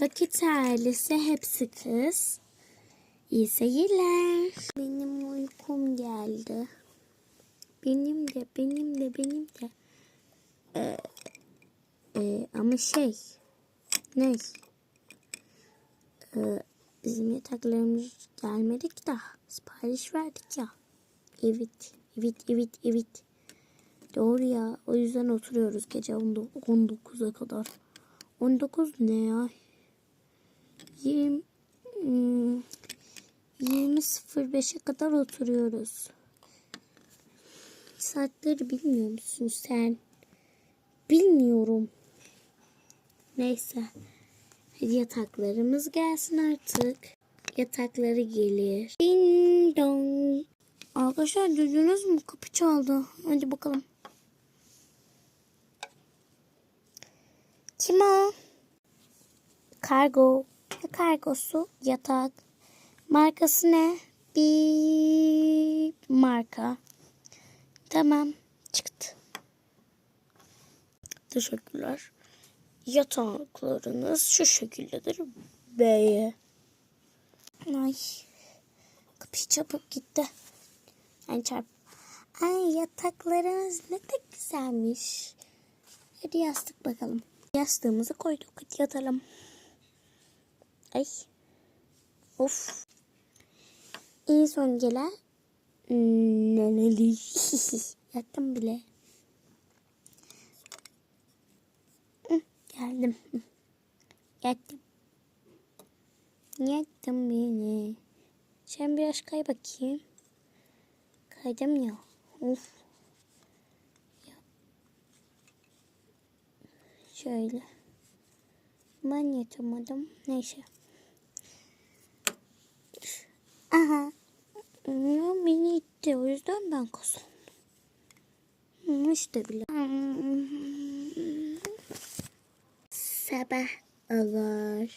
Vakit ailesi hepsi kız. İyi seyirler. Benim uykum geldi. Benim de, benim de, benim de. Ee, e, ama şey, ne? Ee, bizim yataklarımız gelmedik daha. Sipariş verdik ya. Evet, evet, evet, evet. Doğru ya. O yüzden oturuyoruz gece 19'a kadar. 19 ne ya? 20 hmm, 20.05'e kadar oturuyoruz. Saatleri bilmiyor musun sen? Bilmiyorum. Neyse. Hadi yataklarımız gelsin artık. Yatakları gelir. Ding dong. Arkadaşlar duydunuz mu? Kapı çaldı. Hadi bakalım. Kim o? Kargo. Kargosu? Yatak. Markası ne? Bir marka. Tamam. Çıktı. Teşekkürler. Yataklarınız şu şekildedir. B'ye. Ay. Kapı çabuk gitti. Ay çarp. Ay yataklarımız ne de güzelmiş. Hadi yastık bakalım. Yastığımızı koyduk. Hadi yatalım. Ay. Of. En son gelen neneli. Yattım bile. Geldim. Yattım. Yattım bile. Sen biraz kay bakayım. Kaydım ya. Of. Şöyle. Ben yatamadım. Neyse. Aha. Ya beni itti. O yüzden ben kazandım. Hı, İşte bile. Sabah olur.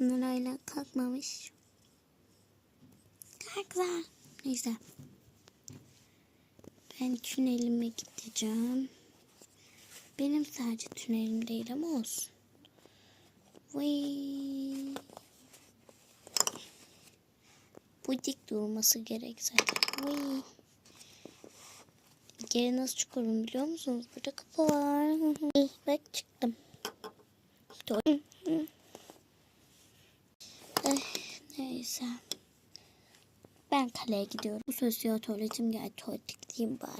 Bunlar hala kalkmamış. Kalklar. Neyse. Ben tünelime gideceğim. Benim sadece tünelim değil ama olsun. Vay. Bu dik durması gerek zaten. Vay. Geri nasıl çıkıyorum biliyor musunuz? Burada kapı var. Bak çıktım. Dur. Eh, neyse. Ben kaleye gidiyorum. Bu sözü tuvaletim geldi. Tuvalete gideyim bari.